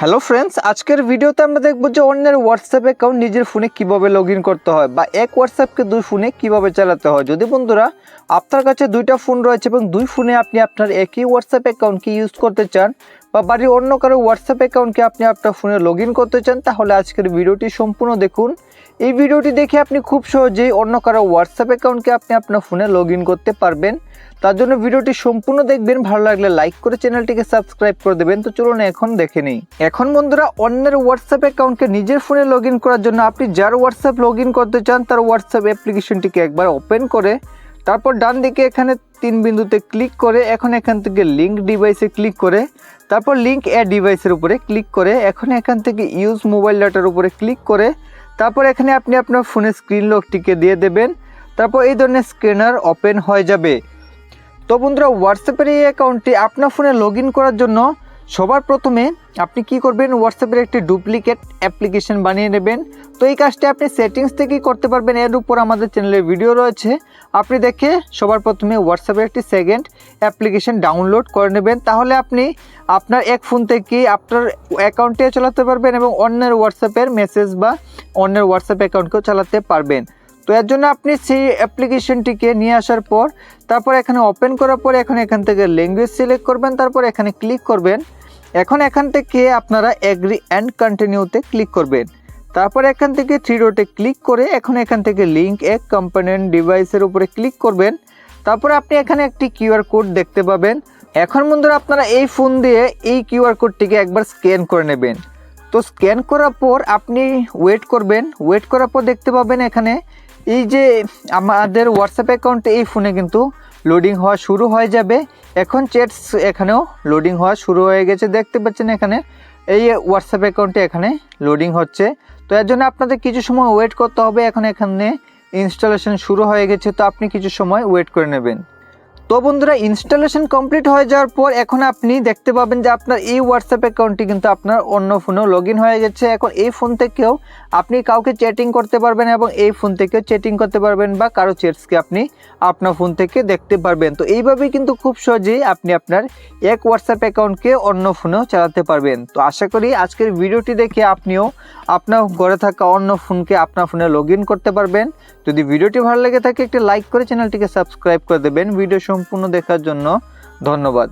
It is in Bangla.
হ্যালো ফ্রেন্ডস আজকের ভিডিওতে আমরা দেখব যে অন্যের হোয়াটসঅ্যাপ অ্যাকাউন্ট নিজের ফোনে কীভাবে লগ করতে হয় বা এক হোয়াটসঅ্যাপকে দুই ফোনে কীভাবে চালাতে হয়। যদি বন্ধুরা আপনার কাছে দুইটা ফোন রয়েছে এবং দুই ফোনে আপনি আপনার একই হোয়াটসঅ্যাপ অ্যাকাউন্টকে ইউজ করতে চান বা বাড়ির অন্য কারও হোয়াটসঅ্যাপ অ্যাকাউন্টকে আপনি আপনার ফোনে লগ করতে চান, তাহলে আজকের ভিডিওটি সম্পূর্ণ দেখুন। এই ভিডিওটি দেখে আপনি খুব সহজেই অন্য কারও হোয়াটসঅ্যাপ অ্যাকাউন্টকে আপনি আপনার ফোনে লগ করতে পারবেন। তার জন্য ভিডিওটি সম্পূর্ণ দেখবেন। ভালো লাগলে লাইক করে চ্যানেলটিকে সাবস্ক্রাইব করে দেবেন। তো চলুন এখন দেখে নিই। এখন বন্ধুরা, অন্যের হোয়াটসঅ্যাপ অ্যাকাউন্টকে নিজের ফোনে লগ করার জন্য আপনি যার হোয়াটসঅ্যাপ লগ করতে চান, তার হোয়াটসঅ্যাপ অ্যাপ্লিকেশনটিকে একবার ওপেন করে, তারপর ডান দিকে এখানে তিন বিন্দুতে ক্লিক করে, এখন এখান থেকে লিঙ্ক ডিভাইসে ক্লিক করে, তারপর লিঙ্ক অ্যাড ডিভাইসের উপরে ক্লিক করে, এখন এখান থেকে ইউজ মোবাইল ডাটার উপরে ক্লিক করে, তারপর এখানে আপনি আপনার ফোনের স্ক্রিন লকটিকে দিয়ে দেবেন। তারপর এই ধরনের স্ক্যানার ওপেন হয়ে যাবে। তো বন্ধুরা হোয়াটসঅ্যাপের এই অ্যাকাউন্টটি আপনার ফোনে লগ করার জন্য সবার প্রথমে আপনি কি করবেন? হোয়াটসঅ্যাপের একটি ডুপ্লিকেট অ্যাপ্লিকেশন বানিয়ে নেবেন। তো এই কাজটি আপনি সেটিংস থেকেই করতে পারবেন। এর উপর আমাদের চ্যানেলে ভিডিও রয়েছে। আপনি দেখে সবার প্রথমে হোয়াটসঅ্যাপের একটি সেকেন্ড অ্যাপ্লিকেশন ডাউনলোড করে নেবেন। তাহলে আপনি আপনার এক ফোন থেকে আপনার অ্যাকাউন্টে চালাতে পারবেন এবং অন্যের হোয়াটসঅ্যাপের মেসেজ বা অন্যের হোয়াটসঅ্যাপ অ্যাকাউন্টকেও চালাতে পারবেন। তো এর জন্য আপনি সেই অ্যাপ্লিকেশনটিকে নিয়ে আসার পর, তারপর এখানে ওপেন করার পর এখন এখান থেকে ল্যাঙ্গুয়েজ সিলেক্ট করবেন, তারপর এখানে ক্লিক করবেন। এখন এখান থেকে আপনারা এগ্রি অ্যান্ড কন্টিনিউতে ক্লিক করবেন। তারপর এখান থেকে থ্রি ডটে ক্লিক করে এখন এখান থেকে লিঙ্ক এক কম্পোনেন্ট ডিভাইসের উপরে ক্লিক করবেন। তারপরে আপনি এখানে একটি কিউআর কোড দেখতে পাবেন। এখন বন্ধুরা, আপনারা এই ফোন দিয়ে এই কিউআর কোডটিকে একবার স্ক্যান করে নেবেন। তো স্ক্যান করার পর আপনি ওয়েট করবেন। ওয়েট করার পর দেখতে পাবেন এখানে এই যে আমাদের হোয়াটসঅ্যাপ অ্যাকাউন্ট এই ফোনে কিন্তু লোডিং হওয়া শুরু হয়ে যাবে। এখন চ্যাটস এখানেও লোডিং হওয়া শুরু হয়ে গেছে, দেখতে পাচ্ছেন এখানে। এই হোয়াটসঅ্যাপ অ্যাকাউন্টে এখানে লোডিং হচ্ছে। তো এর জন্য আপনাদের কিছু সময় ওয়েট করতে হবে। এখন এখানে ইনস্টলেশন শুরু হয়ে গেছে, তো আপনি কিছু সময় ওয়েট করে নেবেন। তো বন্ধুরা ইনস্টলেশন কমপ্লিট হয়ে যাওয়ার পর এখন আপনি দেখতে পাবেন যে আপনার এই হোয়াটসঅ্যাপ অ্যাকাউন্টটি কিন্তু আপনার অন্য ফোনেও লগ হয়ে গেছে। এখন এই ফোন থেকেও আপনি কাউকে চ্যাটিং করতে পারবেন এবং এই ফোন থেকেও চ্যাটিং করতে পারবেন বা কারও চ্যাটসকে আপনি আপনার ফোন থেকে দেখতে পারবেন। তো এইভাবেই কিন্তু খুব সহজেই আপনি আপনার এক হোয়াটসঅ্যাপ অ্যাকাউন্টকে অন্য ফোনেও চালাতে পারবেন। তো আশা করি আজকের ভিডিওটি দেখে আপনিও আপনার ঘরে থাকা অন্য ফোনকে আপনার ফোনে লগ করতে পারবেন। যদি ভিডিওটি ভালো লেগে থাকে, একটি লাইক করে চ্যানেলটিকে সাবস্ক্রাইব করে দেবেন। ভিডিও সম্পূর্ণ দেখার জন্য ধন্যবাদ।